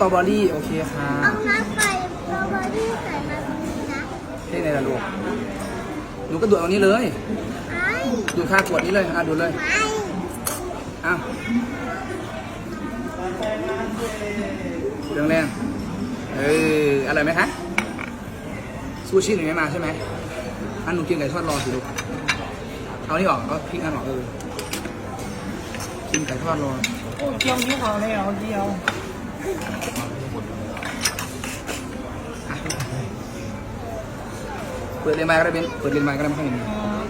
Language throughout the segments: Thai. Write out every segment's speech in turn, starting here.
ตรอเบอรี่โอเคค่ะเอาน้ำใส่สตรอเบอรี่ใส่มาตรงนี้นะได้ไงล่ะลูกหนูก็ดูดเอานี้เลยไอ้ดูดค่าขวดนี้เลยอะดูดเลยไอ้อ้าวเรื่องแรงเอออร่อยไหมคะซูชิหนูไม่มาใช่ไหมอันหนูกินไก่ทอดรอสิลูกเอานี่ออกก็พริกอันออกเออกินไก่ทอดรอโอ้เกี่ยวนิ้วเขาเลยเหรอเกี่ยว เปิดเรียนมาก็ได้เป็นเปิดเรียนมาก็ได้ไม่ค่อยเห็นอ่า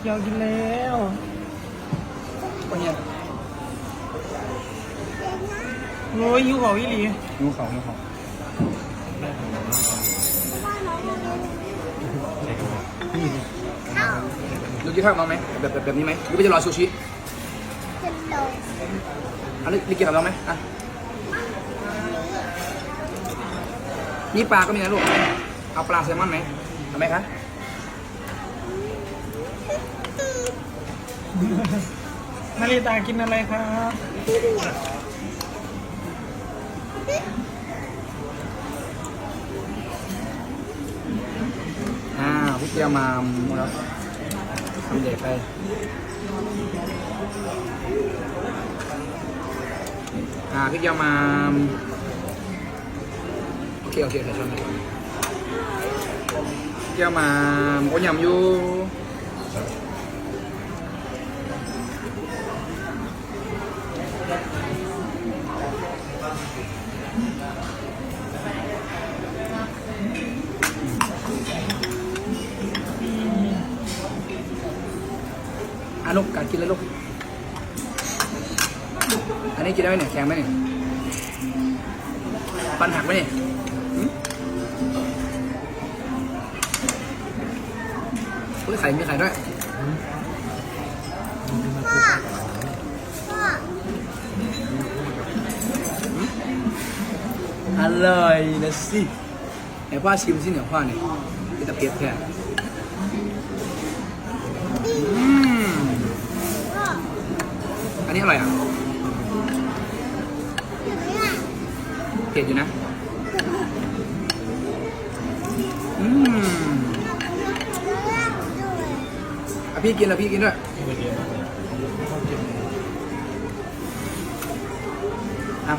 เกี่ยวกินแล้วก็เนี่ยโอ้ยหิวเขาอีหลี ยูเขายูเขาเข้า กกินข้าวกับน้องไหมแบบแบบแบบนี้ไหมหรือว่าจะรอซูชิจะโดนอันนี้ลิกกินกับน้องไหมอะนี่ปลาก็มีนะลูกเอาปลาแซลมอนไหมเอาไหมคะนาริตากินอะไรครับอ่าพี่เกียวมาหมดแล้ว ทำเด็กไปอ่าพี่เกียวมาโอเคโอเคเดี๋ยวชนพี่เกียวมาลูกการกินแล้วลูก อันนี้กินได้ไหมเนี่ยแข็งไหมเนี่ยฟันหักไหมเนี่ยมอุ้ยไข่มีไข่ด้วยอร่อยนะสิไหนพ่อชิมสิเนี่ยพ่อเนี่ยเป็นตะเพียบแท้อืมพ่ อันนี้อร่อยอะอย่างนี้อะเผ็ดอยู่นะ อืมอะพี่กินแล้วพี่กินด้วยอ้าว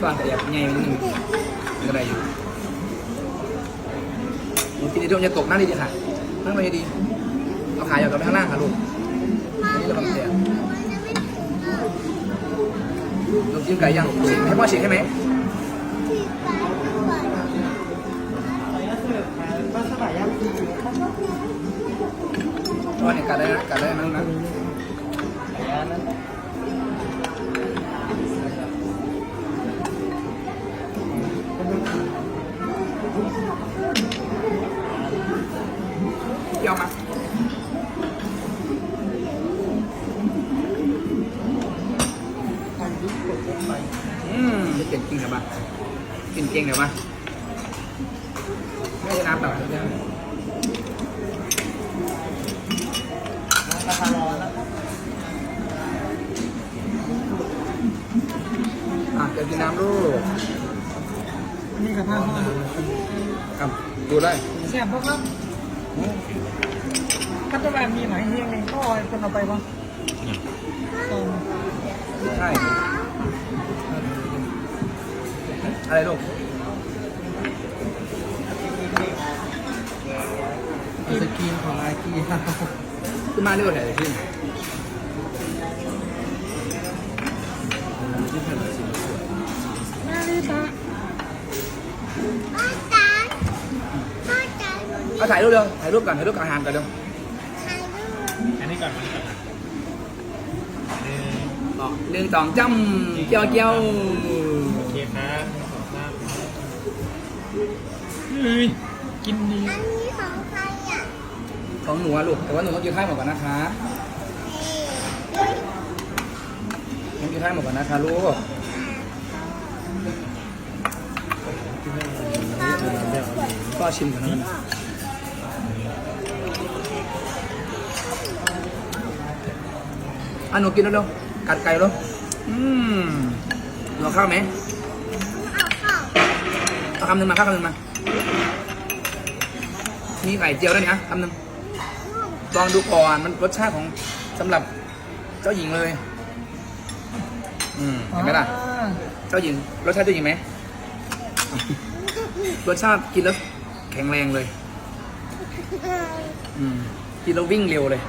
ฝากแต่อยากใหญ่นิดนึงก็ได้อยู่ หนูกินดีๆอย่าตกนั่งดีๆค่ะนั่งไปดีๆเอาขาอย่าตกไปข้างล่างค่ะลูกอันนี้ระวังเสียลูกจิ้มไก่ยังฉีกให้พ่อฉีกให้ไหมก็สบายยังพ่อเนี่ยกัดได้นะกัดได้นะลูกนะ อืมเก่งจริงเหรอบ้ากินเก่งเหรอบ้าไม่ใช่น้ำเปล่าใช่ไหมราคาร้อนแล้วอะเดี๋ยวกินน้ำลูกอันนี้กระทะห้องครับดูได้เสียบพวกครับปัจจุบันมีหลายเฮียงเองก็เอาคนเอาไปบ้างสองใช่ อะไรลูกสกีนของไอกีขึ้นมาเร็วแถวขึ้นนาริตาพ่อจ๋าพ่อจ๋าหนูนี่เอาถ่ายรูปเร็วถ่ายรูปก่อนถ่ายรูปกับอาหารก่อนเร็วถ่ายรูปอันนี้ก่อนมันก่อนนะหนึ่งต่อหนึ่งสองจ้ำเจียวเจียวโอเคครับสองสาม เฮ้ยกินดี อันนี้ของใครอะของหนูอะลูก แต่ว่าหนูต้องกินข้าวหมดก่อนนะคะเฮ้ยต้องกินข้าวหมดก่อนนะคะลูกก็ชิมกันนะอะหนูกินแล้วเร็วกัดไก่แล้วอืมหนูเอาข้าวไหมเอาข้าวเอาคำหนึ่งมาข้าวคำหนึ่งมา มีไก่เจียวด้วยนะคำหนึ่งลองดูก่อนมันรสชาติของสำหรับเจ้าหญิงเลย อืมเห็นไหมล่ะ เจ้าหญิง รสชาติเจ้าหญิงไหม รสชาติกินแล้วแข็งแรงเลย อืม กินแล้ววิ่งเร็วเลย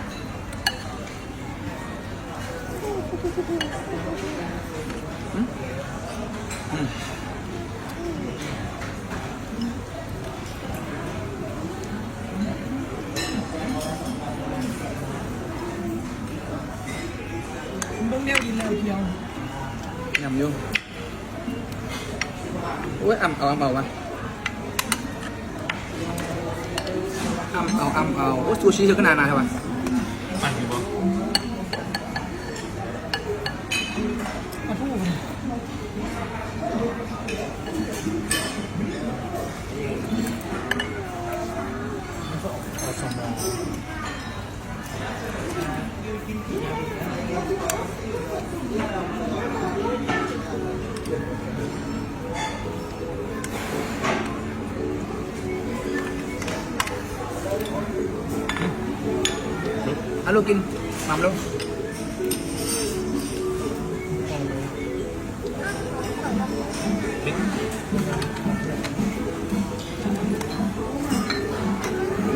ดียวกินแล้วเดียวยำอยุ่อุ้ยอ่ำ ลูกกินหมัมลูก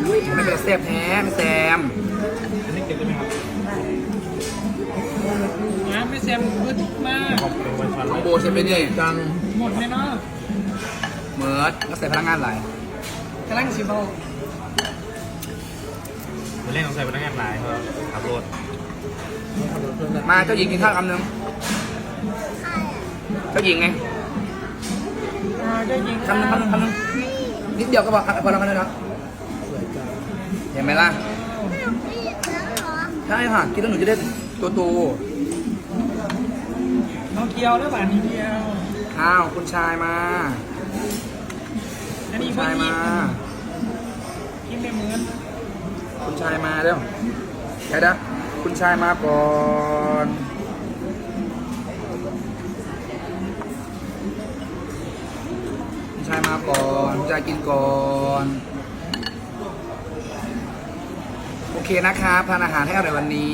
อุ้ยไม่เป็นแซ่บแท้ไม่แซมอันนี้เก็บได้ไหมครับน้ำไม่แซมบึ้ดมากขอบเป็นวันฟันโบใช่ไหมเนี่ยจังหมดเลยเนาะเหมิร์ดก็ใส่พลังงานหลายกำลังสิบเอา เป็นเรื่องของใส่พนักงานหลายครับขับรถมาเจ้าหญิงกินข้าวคำหนึ่งเจ้าหญิงไงอ่าได้ยิงคำหนึ่งคำหนึ่งคำหนึ่งนิดเดียวก็พออะพอแล้วกันเลยนะเห็นไหมล่ะพี่แล้วเหรอใช่ค่ะกินแล้วหนูจะได้ตัวโตเอาเกียวแล้วบาทนี้เดียวอ้าวคุณชายมาอันนี้ชายมากินได้เหมือน คุณชายมาเร็วใครนะคุณชายมาก่อนคุณชายมาก่อนคุณชายกินก่อนโอเคนะครับทานอาหารให้อร่อยวันนี้